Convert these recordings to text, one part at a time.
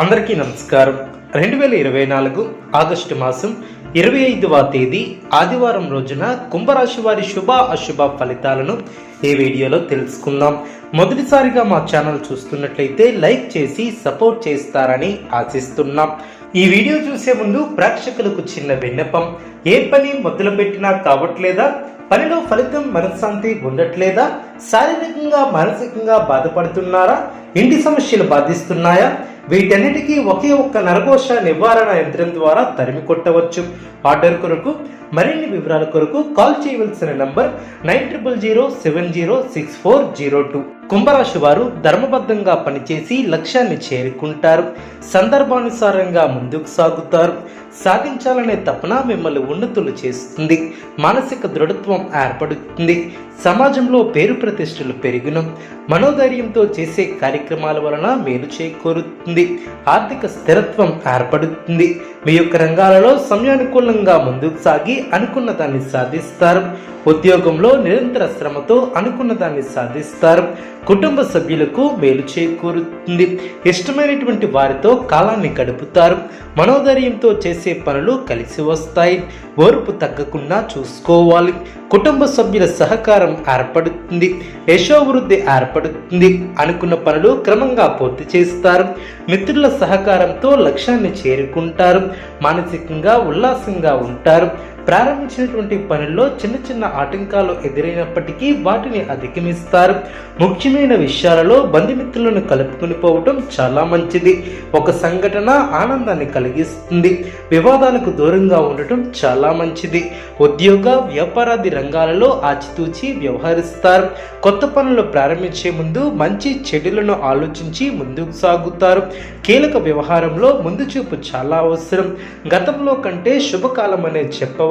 అందరికీ నమస్కారం. రెండు వేల ఇరవై నాలుగు ఆగస్టు మాసం ఇరవై ఐదవ తేదీ ఆదివారం రోజున కుంభరాశి వారి శుభ అశుభ ఫలితాలను ఈ వీడియోలో తెలుసుకుందాం. మొదటిసారిగా మా ఛానల్ చూస్తున్నట్లయితే లైక్ చేసి సపోర్ట్ చేస్తారని ఆశిస్తున్నాం. ఈ వీడియో చూసే ముందు ప్రేక్షకులకు చిన్న విన్నపం. ఏ పని మొదలుపెట్టినా కావట్లేదా? పనిలో ఫలితం మనశ్శాంతి ఉండట్లేదా? శారీరకంగా మానసికంగా బాధపడుతున్నారా? ఇంటి సమస్యలు బాధిస్తున్నాయా? వీటన్నిటికీ ఒకే ఒక్క నరకోశ నివారణ యంత్రం ద్వారా తరిమి కొట్టవచ్చు. ఆర్డర్ కొరకు మరిన్ని వివరాల కొరకు కాల్ చేయవలసిన number nine triple zero seven zero six four zero two. కుంభరాశి వారు ధర్మబద్ధంగా పనిచేసి లక్ష్యాన్ని చేరుకుంటారు. సందర్భానుసారంగా ముందుకు సాగుతారు. సాధించాలనే తపన మిమ్మల్ని ఉన్నతులు చేస్తుంది. మానసిక దృఢత్వం ఏర్పడుతుంది. సమాజంలో పేరు ప్రతిష్టలు పెరిగిన మనోధైర్యంతో చేసే కార్యక్రమాల వలన మేలు చేకూరుతుంది. ఆర్థిక స్థిరత్వం ఏర్పడుతుంది. మీ యొక్క రంగాలలో సమయానుకూలంగా ముందుకు సాగి అనుకున్న దాన్ని సాధిస్తారు. ఉద్యోగంలో నిరంతర శ్రమతో అనుకున్న దాన్ని సాధిస్తారు. కుటుంబ సభ్యులకు మేలు చేకూరుతుంది. ఇష్టమైనటువంటి వారితో కాలాన్ని గడుపుతారు. మనోధైర్యంతో చేసే పనులు కలిసి వస్తాయి. ఓర్పు తగ్గకుండా చూసుకోవాలి. కుటుంబ సభ్యుల సహకారం ఏర్పడుతుంది. యశోవృద్ధి ఏర్పడుతుంది. అనుకున్న పనులు క్రమంగా పూర్తి చేస్తారు. మిత్రుల సహకారంతో లక్ష్యాన్ని చేరుకుంటారు. మానసికంగా ఉల్లాసంగా ఉంటారు. ప్రారంభించినటువంటి పనుల్లో చిన్న చిన్న ఆటంకాలు ఎదురైనప్పటికీ వాటిని అధిగమిస్తారు. ముఖ్యమైన విషయాలలో బంధుమిత్రులను కలుపుకుని పోవటం చాలా మంచిది. ఒక సంఘటన ఆనందాన్ని కలిగిస్తుంది. వివాదాలకు దూరంగా ఉండటం చాలా మంచిది. ఉద్యోగ వ్యాపారాది రంగాలలో ఆచితూచి వ్యవహరిస్తారు. కొత్త పనులు ప్రారంభించే ముందు మంచి చెడులను ఆలోచించి ముందుకు సాగుతారు. కీలక వ్యవహారంలో ముందు చూపు చాలా అవసరం. గతంలో కంటే శుభకాలం అనే చెప్పవచ్చు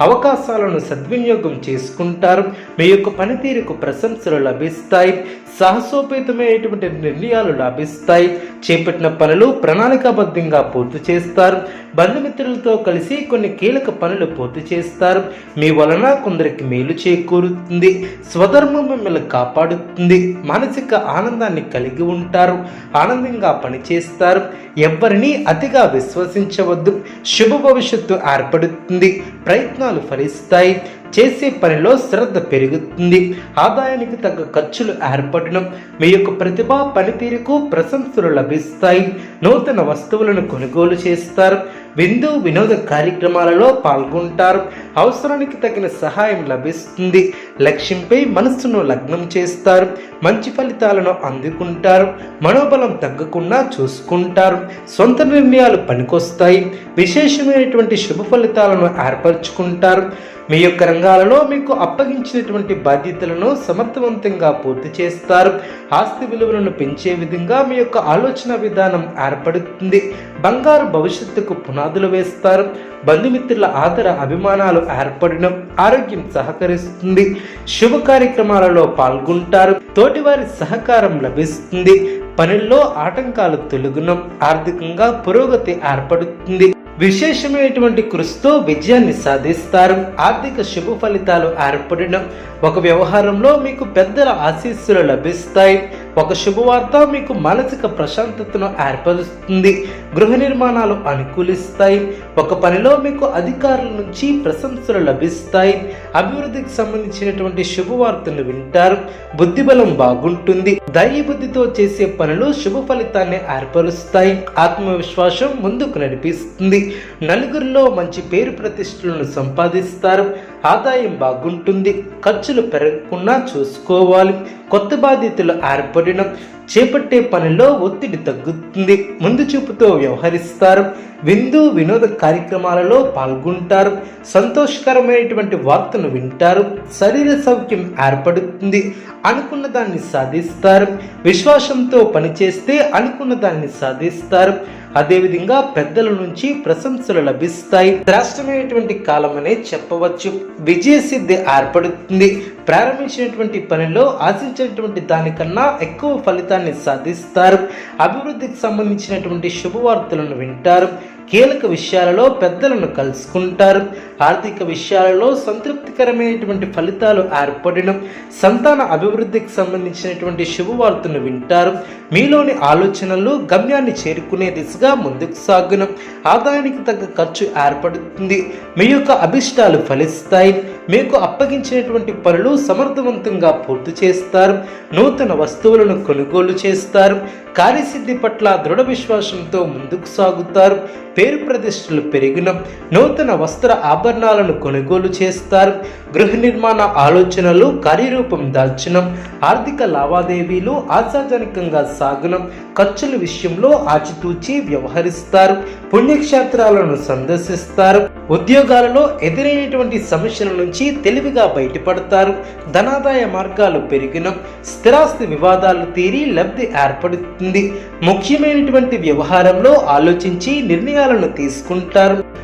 అవకాశాలను సద్వినియోగం చేసుకుంటారు. మీ యొక్క పనితీరుకు ప్రశంసలు లభిస్తాయి. సాహసోపేతమైనటువంటి నిర్ణయాలు లభిస్తాయి. చేపట్టిన పనులు ప్రణాళికాబద్ధంగా పూర్తి చేస్తారు. బంధుమిత్రులతో కలిసి కొన్ని కీలక పనులు పూర్తి చేస్తారు. మీ వలన కొందరికి మేలు చేకూరుతుంది. స్వధర్మం మిమ్మల్ని కాపాడుతుంది. మానసిక ఆనందాన్ని కలిగి ఉంటారు. ఆనందంగా పనిచేస్తారు. ఎవ్వరిని అతిగా విశ్వసించవద్దు. శుభ భవిష్యత్తు ఏర్పడుతుంది. ప్రయత్నాలు ఫలిస్తాయి. చేసే పనిలో శ్రద్ధ పెరుగుతుంది. ఆదాయానికి తగ్గ ఖర్చులు ఏర్పడడం మీ యొక్క ప్రతిభ పనితీరుకు ప్రశంసలు లభిస్తాయి. నూతన వస్తువులను కొనుగోలు చేస్తారు. విందు వినోద కార్యక్రమాలలో పాల్గొంటారు. అవసరానికి తగిన సహాయం లభిస్తుంది. లక్ష్యంపై మనస్సును లగ్నం చేస్తారు. మంచి ఫలితాలను అందుకుంటారు. మనోబలం తగ్గకుండా చూసుకుంటారు. సొంత నిర్ణయాలు పనికొస్తాయి. విశేషమైనటువంటి శుభ ఫలితాలను ఏర్పరచుకుంటారు. మీ యొక్క రంగాలలో మీకు అప్పగించినటువంటి బాధ్యతలను సమర్థవంతంగా పూర్తి చేస్తారు. ఆస్తి విలువలను పెంచే విధంగా మీ యొక్క ఆలోచన విధానం ఏర్పడుతుంది. బంగారు భవిష్యత్తుకు పునాదులు వేస్తారు. బంధుమిత్రుల ఆదర అభిమానాలు ఏర్పడడం ఆరోగ్యం సహకరిస్తుంది. శుభ కార్యక్రమాలలో పాల్గొంటారు. తోటివారి సహకారం లభిస్తుంది. పనుల్లో ఆటంకాలు తొలగునం. ఆర్థికంగా పురోగతి ఏర్పడుతుంది. విశేషమైనటువంటి కృషితో విజయాన్ని సాధిస్తారు. ఆర్థిక శుభ ఫలితాలు ఏర్పడడం ఒక వ్యవహారంలో మీకు పెద్దల ఆశీస్సులు లభిస్తాయి. ఒక శుభవార్త మీకు మానసిక ప్రశాంతతను ఏర్పరుస్తుంది. గృహ నిర్మాణాలు అనుకూలిస్తాయి. ఒక పనిలో మీకు అధికారుల నుంచి ప్రశంసలు లభిస్తాయి. అభివృద్ధికి సంబంధించినటువంటి శుభవార్తలు వింటారు. బుద్ధిబలం బాగుంటుంది. దైవ బుద్ధితో చేసే పనులు శుభ ఫలితాన్ని ఏర్పరుస్తాయి. ఆత్మవిశ్వాసం ముందుకు నడిపిస్తుంది. నలుగురిలో మంచి పేరు ప్రతిష్టలను సంపాదిస్తారు. ఆదాయం బాగుంటుంది ఖర్చులు పెరగకుండా చూసుకోవాలి. కొత్త బాధ్యతలు ఏర్పడడం చేపట్టే పనిలో ఒత్తిడి తగ్గుతుంది. ముందు చూపుతో వ్యవహరిస్తారు. విందు వినోద కార్యక్రమాలలో పాల్గొంటారు. సంతోషకరమైనటువంటి వార్తను వింటారు. శరీర సౌఖ్యం ఏర్పడుతుంది. అనుకున్న దాన్ని సాధిస్తారు. విశ్వాసంతో పనిచేస్తే అనుకున్న దాన్ని సాధిస్తారు. అదేవిధంగా పెద్దల నుంచి ప్రశంసలు లభిస్తాయి. శ్రేష్టమైనటువంటి కాలం అనే చెప్పవచ్చు. విజయసిద్ధి ఏర్పడుతుంది. ప్రారంభించినటువంటి పనిలో ఆశించినటువంటి దానికన్నా ఎక్కువ ఫలితాన్ని సాధిస్తారు. అభివృద్ధికి సంబంధించినటువంటి శుభవార్తలను వింటారు. కీలక విషయాలలో పెద్దలను కలుసుకుంటారు. ఆర్థిక విషయాలలో సంతృప్తికరమైనటువంటి ఫలితాలు ఏర్పడడం సంతాన అభివృద్ధికి సంబంధించినటువంటి శుభవార్తను వింటారు. మీలోని ఆలోచనలు గమ్యాన్ని చేరుకునే దిశగా ముందుకు సాగును. ఆదాయానికి తగ్గ ఖర్చు ఏర్పడుతుంది. మీ యొక్క అభిష్టాలు ఫలిస్తాయి. మీకు అప్పగించినటువంటి పనులు సమర్థవంతంగా పూర్తి చేస్తారు. నూతన వస్తువులను కొనుగోలు చేస్తారు. కార్యసిద్ధి పట్ల దృఢ విశ్వాసంతో ముందుకు సాగుతారు. పేరు ప్రతిష్టలు పెరిగిన నూతన వస్త్ర ఆభరణాలను కొనుగోలు చేస్తారు. గృహ నిర్మాణ ఆలోచనలు కార్యరూపం దాల్చడం ఆర్థిక లావాదేవీలు ఆశాజనకంగా సాగడం ఖర్చుల విషయంలో ఆచితూచి వ్యవహరిస్తారు. పుణ్యక్షేత్రాలను సందర్శిస్తారు. ఉద్యోగాలలో ఎదురైనటువంటి సమస్యల నుంచి తెలివిగా బయటపడతారు. ధనాదాయ మార్గాలు పెరిగిన స్థిరాస్తి వివాదాలు తీరి లబ్ధి ఏర్పడుతుంది. ముఖ్యమైనటువంటి వ్యవహారంలో ఆలోచించి నిర్ణయాలను తీసుకుంటారు.